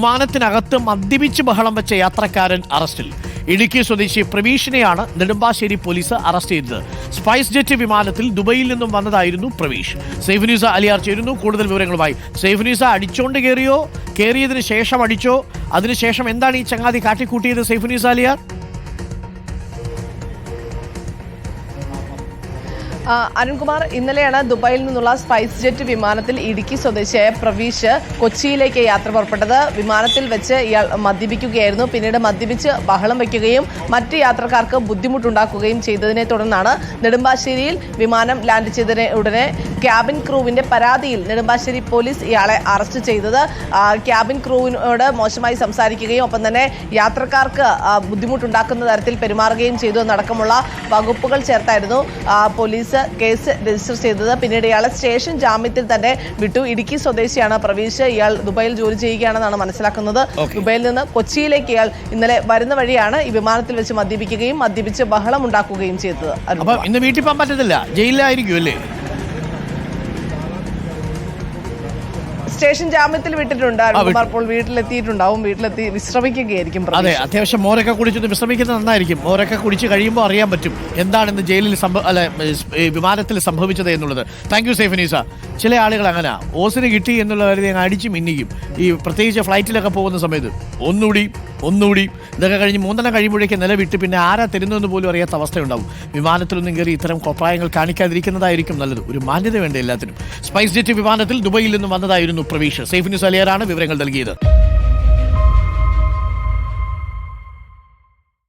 വിമാനത്തിനകത്ത് മദ്യപിച്ച് ബഹളം വെച്ച യാത്രക്കാരൻ അറസ്റ്റിൽ. ഇടുക്കി സ്വദേശി പ്രവീഷിനെയാണ് നെടുമ്പാശ്ശേരി പോലീസ് അറസ്റ്റ് ചെയ്തത്. സ്പൈസ് ജെറ്റ് വിമാനത്തിൽ ദുബൈയിൽ നിന്നും വന്നതായിരുന്നു പ്രവീഷ്. സേഫ് ന്യൂസ് അലിയാർ ചേരുന്നു. കൂടുതൽ വിവരങ്ങളുമായി സേഫ് ന്യൂസ് അടിച്ചോണ്ട് കയറിയോ കയറിയതിന് ശേഷം അടിച്ചോ? അതിനുശേഷം എന്താണ് ഈ ചങ്ങാതി കാട്ടിക്കൂട്ടിയത് സേഫ് ന്യൂസ് അലിയാർ? അരുൺകുമാർ ഇന്നലെയാണ് ദുബായിൽ നിന്നുള്ള സ്പൈസ് ജെറ്റ് വിമാനത്തിൽ ഇടുക്കി സ്വദേശിയായ പ്രവീഷ് കൊച്ചിയിലേക്ക് യാത്ര പുറപ്പെട്ടത്. വിമാനത്തിൽ വെച്ച് ഇയാൾ മദ്യപിക്കുകയായിരുന്നു. പിന്നീട് മദ്യപിച്ച് ബഹളം വയ്ക്കുകയും മറ്റ് യാത്രക്കാർക്ക് ബുദ്ധിമുട്ടുണ്ടാക്കുകയും ചെയ്തതിനെ തുടർന്നാണ് നെടുമ്പാശ്ശേരിയിൽ വിമാനം ലാൻഡ് ചെയ്തതിനെ ഉടനെ ക്യാബിൻ ക്രൂവിന്റെ പരാതിയിൽ നെടുമ്പാശ്ശേരി പോലീസ് ഇയാളെ അറസ്റ്റ് ചെയ്തത്. ക്യാബിൻ ക്രൂവിനോട് മോശമായി സംസാരിക്കുകയും ഒപ്പം തന്നെ യാത്രക്കാർക്ക് ബുദ്ധിമുട്ടുണ്ടാക്കുന്ന തരത്തിൽ പെരുമാറുകയും ചെയ്തു എന്നടക്കമുള്ള വകുപ്പുകൾ ചേർത്തായിരുന്നു ആ, പോലീസ് കേസ് രജിസ്റ്റർ ചെയ്തത്. പിന്നീട് ഇയാളെ സ്റ്റേഷൻ ജാമ്യത്തിൽ തന്നെ വിട്ടു. ഇടുക്കി സ്വദേശിയാണ് പ്രവീഷ്. ഇയാൾ ദുബായിൽ ജോലി ചെയ്യുകയാണെന്നാണ് മനസ്സിലാക്കുന്നത്. ദുബായിൽ നിന്ന് കൊച്ചിയിലേക്ക് ഇയാൾ ഇന്നലെ വരുന്ന വഴിയാണ് ഈ വിമാനത്തിൽ വെച്ച് മദ്യപിക്കുകയും മദ്യപിച്ച് ബഹളം ഉണ്ടാക്കുകയും ചെയ്തത് ഇന്ന് വീട്ടിൽ പോകാൻ പറ്റത്തില്ല. ജയിലിലായിരിക്കും അല്ലേ സ്റ്റേഷൻ ജാമ്യത്തിൽ വിട്ടിട്ടുണ്ട് അപ്പോൾ വീട്ടിലെത്തിയിട്ടുണ്ടാവും. വീട്ടിലെത്തി വിശ്രമിക്കുകയായിരിക്കും അതെ. അത്യാവശ്യം മോരൊക്കെ കുടിച്ചൊന്ന് വിശ്രമിക്കുന്നത് നന്നായിരിക്കും. മോരൊക്കെ കുടിച്ച് കഴിയുമ്പോൾ അറിയാൻ പറ്റും എന്താണെന്ന് ജയിലിൽ സംഭവ അല്ല വിമാനത്തിൽ സംഭവിച്ചത് എന്നുള്ളത്. താങ്ക് യു സേഫനീസ ചില ആളുകൾ അങ്ങനെ. ഓസിന് കിട്ടി എന്നുള്ള കാര്യം അടിച്ച് മിന്നിക്കും. ഈ പ്രത്യേകിച്ച് ഫ്ലൈറ്റിലൊക്കെ പോകുന്ന സമയത്ത് ഒന്നുകൂടി ഒന്നുകൂടി ഇതൊക്കെ കഴിഞ്ഞ് മൂന്നെണ്ണം കഴിയുമ്പോഴേക്ക് നിലവിട്ട് പിന്നെ ആരാ തരുന്നതെന്ന് പോലും അറിയാത്ത അവസ്ഥയുണ്ടാവും. വിമാനത്തിലൊന്നും കയറി ഇത്തരം കൊപ്രായങ്ങൾ കാണിക്കാതിരിക്കുന്നതായിരിക്കും നല്ലത്. ഒരു മാന്യത വേണ്ട എല്ലാത്തിനും. സ്പൈസ് ജെറ്റ് വിമാനത്തിൽ ദുബൈയിൽ നിന്നും വന്നതായിരുന്നു പ്രവീഷ്. സേഫ് ന്യൂസ് അലിയാരാണ് വിവരങ്ങൾ നൽകിയത്.